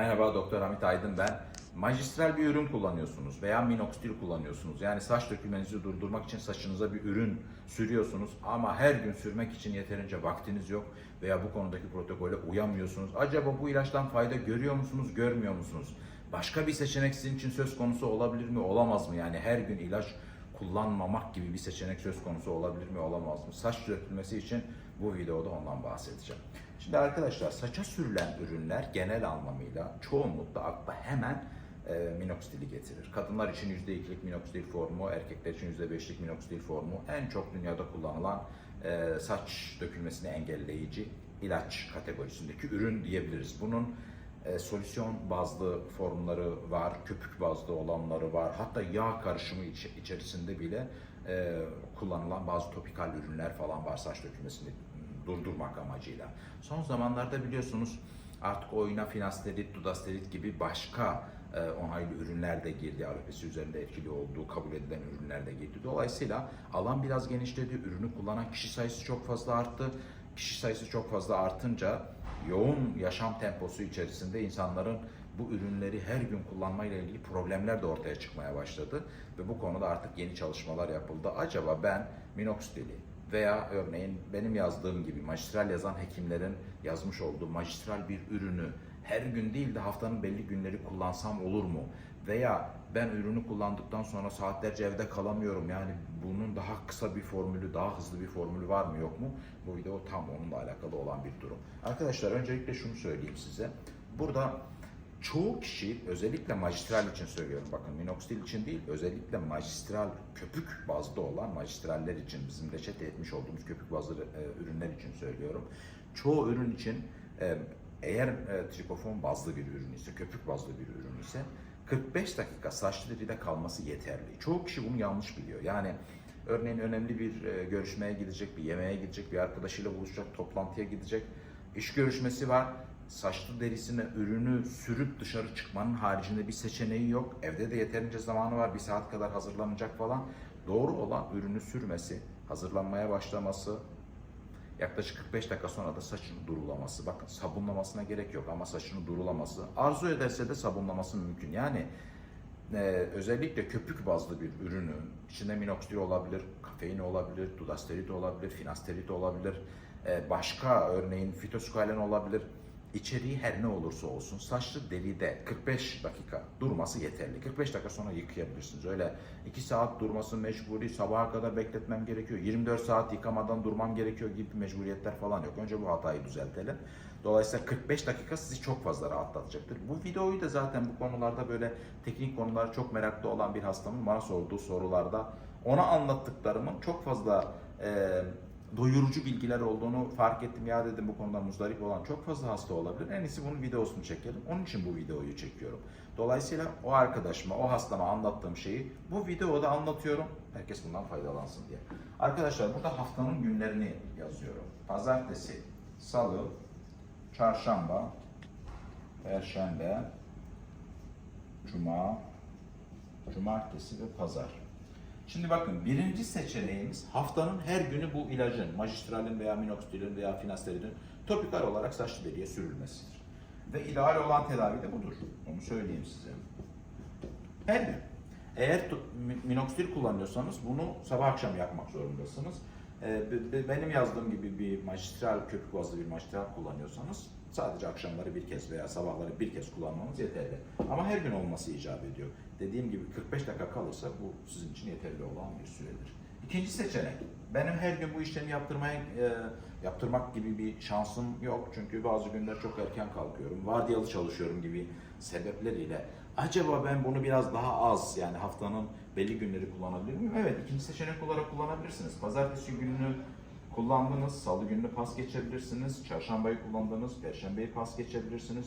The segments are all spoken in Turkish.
Merhaba Doktor Hamit Aydın ben. Majistral bir ürün kullanıyorsunuz veya minoxidil kullanıyorsunuz. Yani saç dökülmenizi durdurmak için saçınıza bir ürün sürüyorsunuz ama her gün sürmek için yeterince vaktiniz yok veya bu konudaki protokole uyamıyorsunuz. Acaba bu ilaçtan fayda görüyor musunuz, görmüyor musunuz? Başka bir seçenek sizin için söz konusu olabilir mi, olamaz mı? Yani her gün ilaç kullanmamak gibi bir seçenek söz konusu olabilir mi, olamaz mı? Saç dökülmesi için bu videoda ondan bahsedeceğim. Şimdi arkadaşlar saça sürülen ürünler genel anlamıyla çoğunlukla akla hemen e, minoxidili getirir. Kadınlar için %2'lik minoxidil formu, erkekler için %5'lik minoxidil formu en çok dünyada kullanılan e, saç dökülmesini engelleyici ilaç kategorisindeki ürün diyebiliriz. Bunun e, solüsyon bazlı formları var, köpük bazlı olanları var. Hatta yağ karışımı iç- içerisinde bile e, kullanılan bazı topikal ürünler falan var saç dökülmesini durdurmak amacıyla. Son zamanlarda biliyorsunuz artık oyuna finasterit, dudasterit gibi başka e, onaylı ürünler de girdi. Alopesi üzerinde etkili olduğu kabul edilen ürünler de girdi. Dolayısıyla alan biraz genişledi. Ürünü kullanan kişi sayısı çok fazla arttı. Kişi sayısı çok fazla artınca yoğun yaşam temposu içerisinde insanların bu ürünleri her gün kullanmayla ilgili problemler de ortaya çıkmaya başladı ve bu konuda artık yeni çalışmalar yapıldı. Acaba ben minoxidili veya örneğin benim yazdığım gibi majistral yazan hekimlerin yazmış olduğu majistral bir ürünü her gün değil de haftanın belli günleri kullansam olur mu? Veya ben ürünü kullandıktan sonra saatlerce evde kalamıyorum. Yani bunun daha kısa bir formülü, daha hızlı bir formülü var mı yok mu? Bu video tam onunla alakalı olan bir durum. Arkadaşlar öncelikle şunu söyleyeyim size. Burada çoğu kişi özellikle majistral için söylüyorum bakın minoxidil için değil özellikle majistral köpük bazlı olan magistraller için bizim reçete etmiş olduğumuz köpük bazlı e, ürünler için söylüyorum. Çoğu ürün için e, eğer e, trikofon bazlı bir ürün ise köpük bazlı bir ürün ise 45 dakika saçlı deride kalması yeterli. Çoğu kişi bunu yanlış biliyor. Yani örneğin önemli bir e, görüşmeye gidecek, bir yemeğe gidecek, bir arkadaşıyla buluşacak, toplantıya gidecek, iş görüşmesi var saçlı derisine ürünü sürüp dışarı çıkmanın haricinde bir seçeneği yok. Evde de yeterince zamanı var. Bir saat kadar hazırlanacak falan. Doğru olan ürünü sürmesi, hazırlanmaya başlaması, yaklaşık 45 dakika sonra da saçını durulaması. Bakın sabunlamasına gerek yok ama saçını durulaması. Arzu ederse de sabunlaması mümkün. Yani e, özellikle köpük bazlı bir ürünü, içinde minoxidil olabilir, kafein olabilir, dudasterit olabilir, finasterit olabilir, e, başka örneğin fitoskalen olabilir. İçeriği her ne olursa olsun saçlı deride 45 dakika durması yeterli. 45 dakika sonra yıkayabilirsiniz. Öyle 2 saat durması mecburi, sabaha kadar bekletmem gerekiyor. 24 saat yıkamadan durmam gerekiyor gibi mecburiyetler falan yok. Önce bu hatayı düzeltelim. Dolayısıyla 45 dakika sizi çok fazla rahatlatacaktır. Bu videoyu da zaten bu konularda böyle teknik konular çok meraklı olan bir hastamın bana sorduğu sorularda ona anlattıklarımın çok fazla e, doyurucu bilgiler olduğunu fark ettim. Ya dedim bu konuda muzdarip olan çok fazla hasta olabilir. En iyisi bunun videosunu çekelim. Onun için bu videoyu çekiyorum. Dolayısıyla o arkadaşıma, o hastama anlattığım şeyi bu videoda anlatıyorum. Herkes bundan faydalansın diye. Arkadaşlar burada haftanın günlerini yazıyorum. Pazartesi, salı, çarşamba, perşembe, cuma, cumartesi ve pazar. Şimdi bakın birinci seçeneğimiz haftanın her günü bu ilacın, magistralin veya minoxidilin veya finasteridin topikal olarak saçlı deriye sürülmesidir. Ve ideal olan tedavi de budur. Onu söyleyeyim size. Her gün. Eğer to- mi- minoxidil kullanıyorsanız bunu sabah akşam yapmak zorundasınız. Ee, be- be- benim yazdığım gibi bir magistral köpük bazlı bir magistral kullanıyorsanız sadece akşamları bir kez veya sabahları bir kez kullanmanız yeterli. Ama her gün olması icap ediyor. Dediğim gibi 45 dakika kalırsa bu sizin için yeterli olan bir süredir. İkinci seçenek. Benim her gün bu işlemi yaptırmaya e, yaptırmak gibi bir şansım yok. Çünkü bazı günler çok erken kalkıyorum. Vardiyalı çalışıyorum gibi sebepleriyle. Acaba ben bunu biraz daha az yani haftanın belli günleri kullanabilir miyim? Evet ikinci seçenek olarak kullanabilirsiniz. Pazartesi gününü kullandınız, salı gününü pas geçebilirsiniz, çarşambayı kullandınız, perşembeyi pas geçebilirsiniz.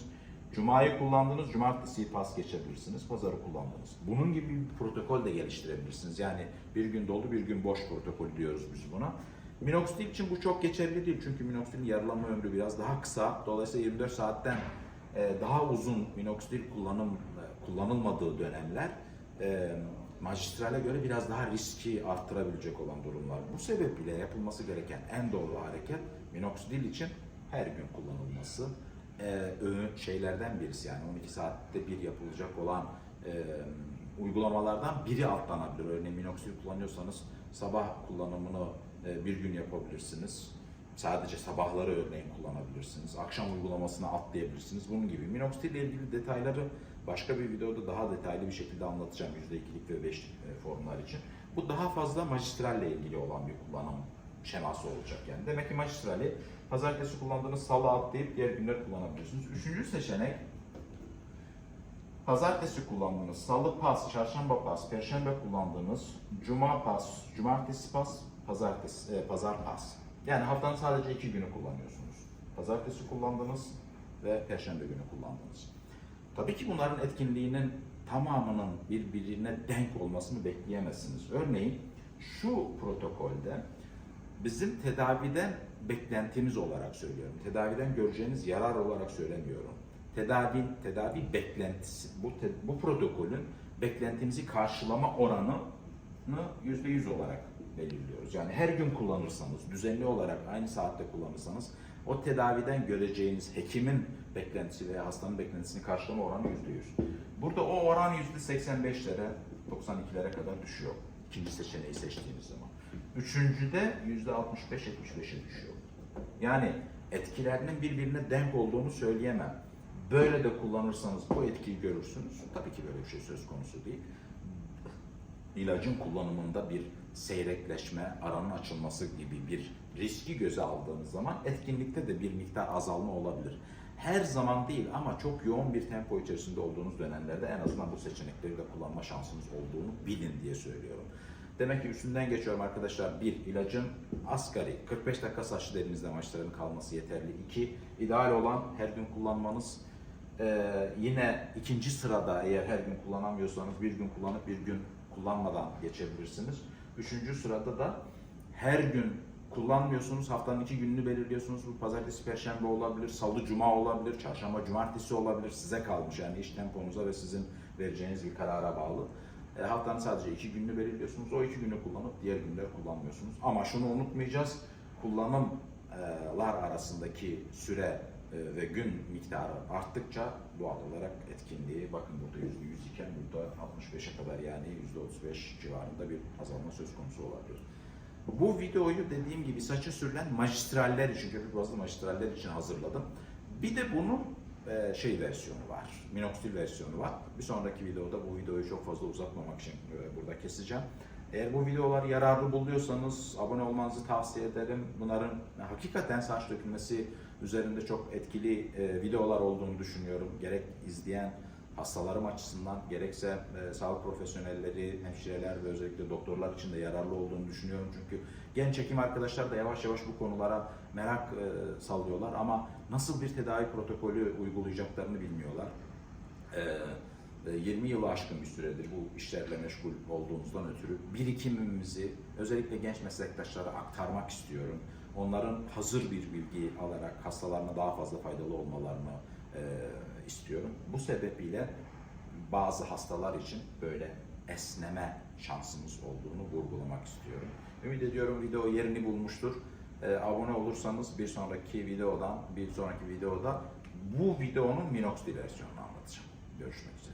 Cuma'yı kullandınız, cumartesiyi pas geçebilirsiniz, pazarı kullandınız. Bunun gibi bir protokol de geliştirebilirsiniz. Yani bir gün dolu, bir gün boş protokol diyoruz biz buna. Minoxidil için bu çok geçerli değil çünkü minoxidilin yarılanma ömrü biraz daha kısa. Dolayısıyla 24 saatten e, daha uzun minoxidil kullanım e, kullanılmadığı dönemler e, magistrale göre biraz daha riski arttırabilecek olan durumlar. Bu sebeple yapılması gereken en doğru hareket minoxidil için her gün kullanılması e, şeylerden birisi yani 12 saatte bir yapılacak olan e, uygulamalardan biri atlanabilir. Örneğin minoxidil kullanıyorsanız sabah kullanımını e, bir gün yapabilirsiniz. Sadece sabahları örneğin kullanabilirsiniz. Akşam uygulamasına atlayabilirsiniz. Bunun gibi. Minoxidil ile ilgili detayları başka bir videoda daha detaylı bir şekilde anlatacağım. %2'lik ve 5'lik e, formlar için. Bu daha fazla magistralle ilgili olan bir kullanım şeması olacak yani. Demek ki magistrali pazartesi kullandığınız salı atlayıp diğer günler kullanabiliyorsunuz. Üçüncü seçenek Pazartesi kullandığınız salı pas, çarşamba pas, perşembe kullandığınız cuma pas, cumartesi pas, pazartesi, e, pazar pas. Yani haftanın sadece iki günü kullanıyorsunuz. Pazartesi kullandınız ve perşembe günü kullandınız. Tabii ki bunların etkinliğinin tamamının birbirine denk olmasını bekleyemezsiniz. Örneğin şu protokolde bizim tedaviden beklentimiz olarak söylüyorum. Tedaviden göreceğiniz yarar olarak söylemiyorum. Tedavi tedavi beklentisi bu te- bu protokolün beklentimizi karşılama oranını %100 olarak belirliyoruz. Yani her gün kullanırsanız, düzenli olarak aynı saatte kullanırsanız o tedaviden göreceğiniz hekimin beklentisi veya hastanın beklentisini karşılama oranı %100. Burada o oran %85'lere, 92'lere kadar düşüyor. İkinci seçeneği seçtiğiniz zaman. Üçüncüde %65-75'e düşüyor. Yani etkilerinin birbirine denk olduğunu söyleyemem. Böyle de kullanırsanız bu etkiyi görürsünüz. Tabii ki böyle bir şey söz konusu değil. İlacın kullanımında bir seyrekleşme, aranın açılması gibi bir riski göze aldığınız zaman etkinlikte de bir miktar azalma olabilir. Her zaman değil ama çok yoğun bir tempo içerisinde olduğunuz dönemlerde en azından bu seçenekleri de kullanma şansınız olduğunu bilin diye söylüyorum. Demek ki üstünden geçiyorum arkadaşlar. Bir, ilacın asgari 45 dakika saçlı derinizde maçların kalması yeterli. İki, ideal olan her gün kullanmanız. Ee, yine ikinci sırada eğer her gün kullanamıyorsanız bir gün kullanıp bir gün kullanmadan geçebilirsiniz. Üçüncü sırada da her gün kullanmıyorsunuz. Haftanın iki gününü belirliyorsunuz. Bu pazartesi, perşembe olabilir, salı, cuma olabilir, çarşamba, cumartesi olabilir. Size kalmış yani iş temponuza ve sizin vereceğiniz bir karara bağlı. E, haftanın sadece iki gününü belirliyorsunuz. O iki günü kullanıp diğer günler kullanmıyorsunuz. Ama şunu unutmayacağız. Kullanımlar arasındaki süre e, ve gün miktarı arttıkça doğal olarak etkinliği bakın burada yüzde yüz iken burada 65'e kadar yani yüzde 35 civarında bir azalma söz konusu olabilir. Bu videoyu dediğim gibi saça sürülen magistraller için, köpük bazlı magistraller için hazırladım. Bir de bunun e, şey versiyonu var, minoxidil versiyonu var. Bir sonraki videoda bu videoyu çok fazla uzatmamak için e, burada keseceğim. Eğer bu videoları yararlı buluyorsanız abone olmanızı tavsiye ederim. Bunların hakikaten saç dökülmesi üzerinde çok etkili e, videolar olduğunu düşünüyorum. Gerek izleyen hastalarım açısından gerekse e, sağlık profesyonelleri, hemşireler ve özellikle doktorlar için de yararlı olduğunu düşünüyorum. Çünkü genç hekim arkadaşlar da yavaş yavaş bu konulara merak e, sallıyorlar ama nasıl bir tedavi protokolü uygulayacaklarını bilmiyorlar. E, e, 20 yılı aşkın bir süredir bu işlerle meşgul olduğumuzdan ötürü birikimimizi özellikle genç meslektaşlara aktarmak istiyorum. Onların hazır bir bilgi alarak hastalarına daha fazla faydalı olmalarını e, istiyorum. Bu sebeple bazı hastalar için böyle esneme şansımız olduğunu vurgulamak istiyorum. Ümit ediyorum video yerini bulmuştur. E, abone olursanız bir sonraki videodan, bir sonraki videoda bu videonun minoxidil versiyonunu anlatacağım. Görüşmek üzere.